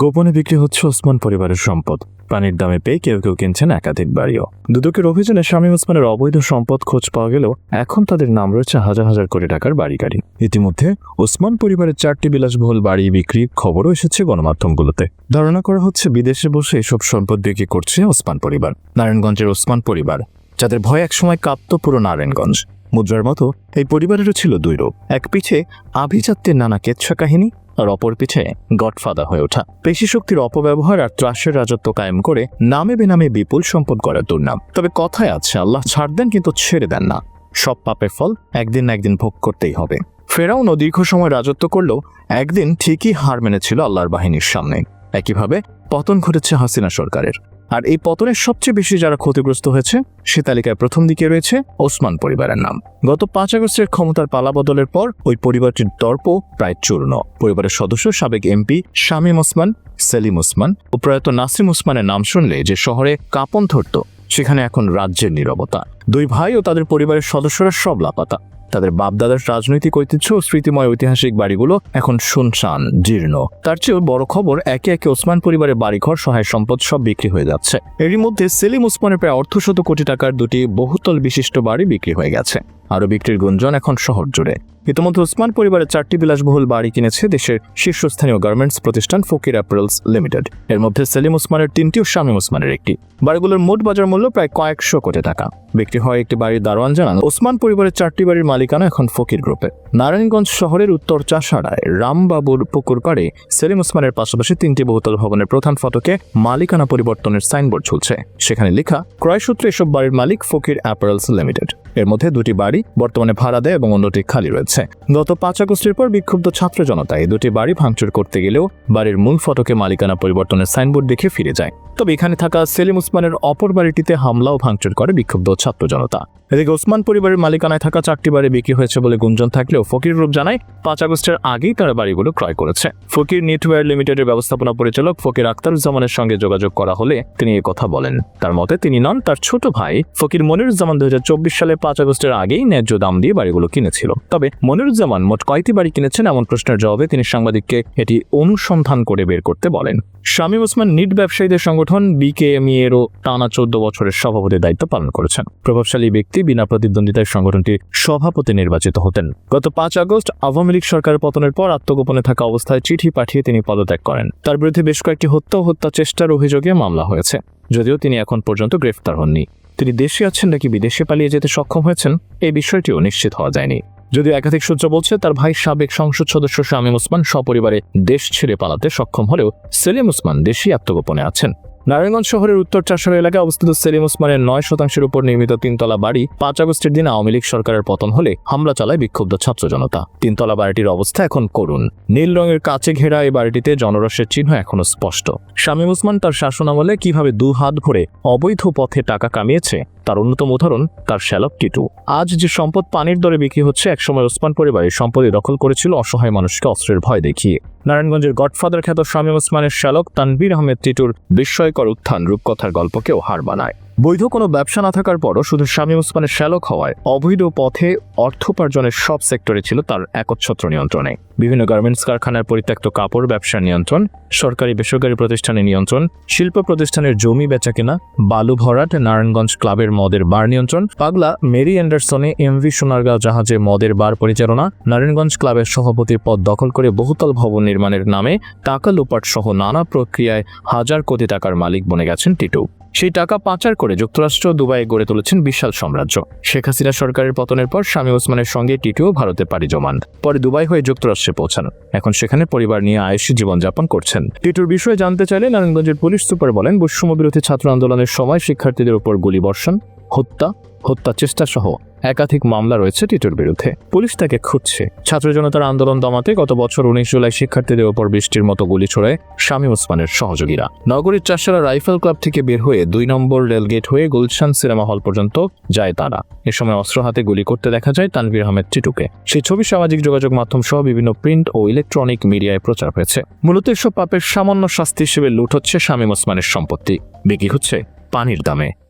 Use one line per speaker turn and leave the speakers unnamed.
গোপনে বিক্রি হচ্ছে ওসমান পরিবারের সম্পদ। পানির দামে পেয়ে কেউ কেউ কিনছেন একাধিক বাড়িও। দুদকের অভিযানে স্বামী ওসমানের অবৈধ সম্পদ খোঁজ পাওয়া গেলেও এখন তাদের নাম রয়েছে হাজার হাজার কোটি টাকার বাড়ি গাড়ি। ইতিমধ্যে ওসমান পরিবারের চারটি বিলাসবহুল বাড়ি বিক্রি খবরও এসেছে গণমাধ্যমগুলোতে। ধারণা করা হচ্ছে বিদেশে বসে এসব সম্পদ বিক্রি করছে ওসমান পরিবার, নারায়ণগঞ্জের ওসমান পরিবার, যাদের ভয় একসময় কাঁপত পুরো নারায়ণগঞ্জ। মুদ্রার মতো এই পরিবারেরও ছিল দুই রূপ। এক পিছে আভিজাত্যের নানা কেচ্ছা কাহিনী আর অপর পিছে গডফাদার হয়ে ওঠা। পেশি শক্তির অপব্যবহার আর ত্রাসের রাজত্ব কায়েম করে নামে বেনামে বিপুল সম্পদ করার দুর্নাম। তবে কথায় আছে, আল্লাহ ছাড় দেন কিন্তু ছেড়ে দেন না। সব পাপের ফল একদিন না একদিন ভোগ করতেই হবে। ফেরাউন দীর্ঘ সময় রাজত্ব করলেও একদিন ঠিকই হার মেনেছিল আল্লাহর বাহিনীর সামনে। একইভাবে পতন ঘটেছে হাসিনা সরকারের। আর এই পতনের সবচেয়ে বেশি যারা ক্ষতিগ্রস্ত হয়েছে, সে তালিকায় প্রথম দিকে রয়েছে ওসমান পরিবারের নাম। গত পাঁচ আগস্টের ক্ষমতার পালাবদলের পর ওই পরিবারটির দর্প প্রায় চূর্ণ। পরিবারের সদস্য সাবেক এমপি শামীম ওসমান, সেলিম ওসমান ও প্রয়াত নাসিম ওসমানের নাম শুনলে যে শহরে কাঁপন ধরত, সেখানে এখন রাজ্যের নিরবতা। দুই ভাই ও তাদের পরিবারের সদস্যরা সব লাপাতা। তাদের বাপদাদার রাজনৈতিক ঐতিহ্য ও স্মৃতিময় ঐতিহাসিক বাড়িগুলো এখন শুনশান, জীর্ণ। তার চেয়েও বড় খবর, একে একে ওসমান পরিবারের বাড়িঘর, সহায় সম্পদ সব বিক্রি হয়ে যাচ্ছে। এরই মধ্যে সেলিম ওসমানের প্রায় অর্ধশত কোটি টাকার দুটি বহুতল বিশিষ্ট বাড়ি বিক্রি হয়ে গেছে। আরও বিক্রির গুঞ্জন এখন শহর জুড়ে। ইতিমধ্যে ওসমান পরিবারের চারটি বিলাসবহুল বাড়ি কিনেছে দেশের শীর্ষস্থানীয় গার্মেন্টস প্রতিষ্ঠান ফকির অ্যাপারেলস লিমিটেড। এর মধ্যে সেলিম ওসমানের তিনটি ও শামীম ওসমানের একটি। বাড়িগুলোর মোট বাজার মূল্য প্রায় কয়েকশো কোটি টাকা। বিক্রি হয় একটি বাড়ির দারোয়ান জানান, ওসমান পরিবারের চারটি বাড়ির মালিকানা এখন ফকির গ্রুপে। নারায়ণগঞ্জ শহরের উত্তর চাষাড়ায় রামবাবুর পুকুর পাড়ে সেলিম ওসমানের পাশাপাশি তিনটি বহুতল ভবনের প্রধান ফটকে মালিকানা পরিবর্তনের সাইনবোর্ড ঝুলছে। সেখানে লেখা ক্রয়সূত্রে এসব বাড়ির মালিক ফকির অ্যাপারেলস লিমিটেড। এর মধ্যে দুটি বাড়ি বর্তমানে ভাড়া দেয় এবং অন্যটি খালি রয়েছে। গত পাঁচ আগস্টের পর বিক্ষুব্ধ ছাত্র জনতা এই দুটি বাড়ি ভাঙচুর করতে গেলেও বাড়ির মূল ফটকে মালিকানা পরিবর্তনের সাইনবোর্ড দেখে ফিরে যায়। তবে এখানে থাকা সেলিম উসমানের অপর বাড়িটিতে হামলা ও ভাঙচুর করে বিক্ষুব্ধ ছাত্র জনতা। এদিকে ওসমান পরিবারের মালিকানায় থাকা চারটি বাড়ি বিক্রি হয়েছে বলে গুঞ্জন থাকলেও ফকির গ্রুপ জানায়, পাঁচ আগস্টের আগেই তারা বাড়িগুলো ক্রয় করেছে। ফকির নেটওয়ার লিমিটেডের ব্যবস্থাপনা পরিচালক ফকির আক্তারুজ্জামানের সঙ্গে যোগাযোগ করা হলে তিনি কথা বলেন। তার মতে, তিনি নন, তার ছোট ভাই ফকির মনিরুজ্জামান দু হাজার চব্বিশ সালে পাঁচ আগস্টের আগেই ন্যায্য দাম দিয়ে বাড়িগুলো কিনেছিল। তবে মনিরুজ্জামান মোট কয়টি বাড়ি কিনেছেন এমন প্রশ্নের জবাবে তিনি সাংবাদিককে এটি অনুসন্ধান করে বের করতে বলেন। শামীম ওসমান নিট ব্যবসায়ীদের সংগঠন বিকেএমই এরও টানা চোদ্দ বছরের সভাপতির দায়িত্ব পালন করেছেন। প্রভাবশালী ব্যক্তি বিনা প্রতিদ্বন্দ্বিতায় সংগঠনটির সভাপতি নির্বাচিত হতেন। গত পাঁচ আগস্ট আওয়ামী লীগ সরকারের পতনের পর আত্মগোপনে থাকা অবস্থায় চিঠি পাঠিয়ে তিনি পদত্যাগ করেন। তার বিরুদ্ধে বেশ কয়েকটি হত্যা হত্যা চেষ্টার অভিযোগে মামলা হয়েছে, যদিও তিনি এখন পর্যন্ত গ্রেফতার হননি। তিনি দেশে আছেন নাকি বিদেশে পালিয়ে যেতে সক্ষম হয়েছেন এই বিষয়টিও নিশ্চিত হওয়া যায়নি। যদিও একাধিক সূত্র বলছে, তার ভাই সাবেক সংসদ সদস্য শামীম ওসমান সপরিবারে দেশ ছেড়ে পালাতে সক্ষম হলেও সেলিম ওসমান দেশি আত্মগোপনে আছেন। নারায়ণগঞ্জ শহরের উত্তর চাষের এলাকায় অবস্থিত সেলিম ওসমানের নয় শতাংশের উপর নির্মিত তিনতলা বাড়ি পাঁচ আগস্টের দিন আওয়ামী লীগ সরকারের পতন হলে হামলা চালায় বিক্ষুব্ধ ছাত্র জনতা। তিনতলা বাড়িটির অবস্থা এখন করুন নীল রঙের কাছে ঘেরা এই বাড়িটিতে জনরসের চিহ্ন এখনও স্পষ্ট। শামীম ওসমান তার শাসনামলে কীভাবে দু হাত ভরে অবৈধ পথে টাকা কামিয়েছে? তার অন্যতম উদাহরণ তার শ্যালক টিটু। আজ যে সম্পদ পানির দরে বিক্রি হচ্ছে, একসময় ওসমান পরিবারের সম্পদে দখল করেছিল অসহায় মানুষকে অস্ত্রের ভয় দেখিয়ে। নারায়ণগঞ্জের গডফাদার খ্যাত শামীম ওসমানের শ্যালক তানবীর আহমেদ টিটুর বিস্ময়কর উত্থান রূপকথার গল্পকেও হার বানায় বৈধ কোনো ব্যবসা না থাকার পরও শুধু শামীম ওসমানের শ্যালক হওয়ায় অবৈধ পথে অর্থ উপার্জনের সব সেক্টরে ছিল তার একচ্ছত্র নিয়ন্ত্রণে। বিভিন্ন গার্মেন্টস কারখানার পরিত্যক্ত কাপড় ব্যবসার নিয়ন্ত্রণ, সরকারি বেসরকারি প্রতিষ্ঠানের নিয়ন্ত্রণ, শিল্প প্রতিষ্ঠানের জমি বেচাকেনা বালু ভরাট নারায়ণগঞ্জ ক্লাবের মদের বার নিয়ন্ত্রণ, পাগলা, মেরি অ্যান্ডারসনে এমভি সোনারগাঁও জাহাজে মদের বার পরিচালনা, নারায়ণগঞ্জ ক্লাবের সভাপতির পদ দখল করে বহুতল ভবন নির্মাণের নামে টাকা লোপাট সহ নানা প্রক্রিয়ায় হাজার কোটি টাকার মালিক বনে গেছেন টিটু। সেই টাকা পাচার করে যুক্তরাষ্ট্র দুবাইয়ে গড়ে তুলেছেন বিশাল সাম্রাজ্য। শেখ হাসিনা সরকারের পতনের পর স্বামী ওসমানের সঙ্গে টিটিও ভারতে পাড়ি জমান। পরে দুবাই হয়ে যুক্তরাষ্ট্রে পৌঁছান। এখন সেখানে পরিবার নিয়ে আয়েসি জীবনযাপন করছেন। টিটুর বিষয়ে জানতে চাইলে নারায়ণগঞ্জের পুলিশ সুপার বলেন, বৈষম্যবিরোধী ছাত্র আন্দোলনের সময় শিক্ষার্থীদের উপর গুলিবর্ষণ, হত্যা হত্যা চেষ্টা সহ একাধিক মামলা রয়েছে টিটুর বিরুদ্ধে। পুলিশ তাকে খুঁজছে। ছাত্র জনতার আন্দোলন দমাতে গত বছর উনিশ জুলাই শিক্ষার্থীদের উপর বৃষ্টির মতো গুলি ছোড়ায় শামীম ওসমানের সহযোগীরা। নগরীর চাষারা রাইফেল ক্লাব থেকে বের হয়ে দুই নম্বর রেলগেট হয়ে গুলশান সিনেমা হল পর্যন্ত যায় তারা। এ সময় অস্ত্র হাতে গুলি করতে দেখা যায় তানভীর আহমেদ টিটুকে। সেই ছবি সামাজিক যোগাযোগ মাধ্যম সহ বিভিন্ন প্রিন্ট ও ইলেকট্রনিক মিডিয়ায় প্রচার হয়েছে। মূলত এসব পাপের সামান্য শাস্তি হিসেবে লুট হচ্ছে শামীম ওসমানের সম্পত্তি। বিক্রি হচ্ছে পানির দামে।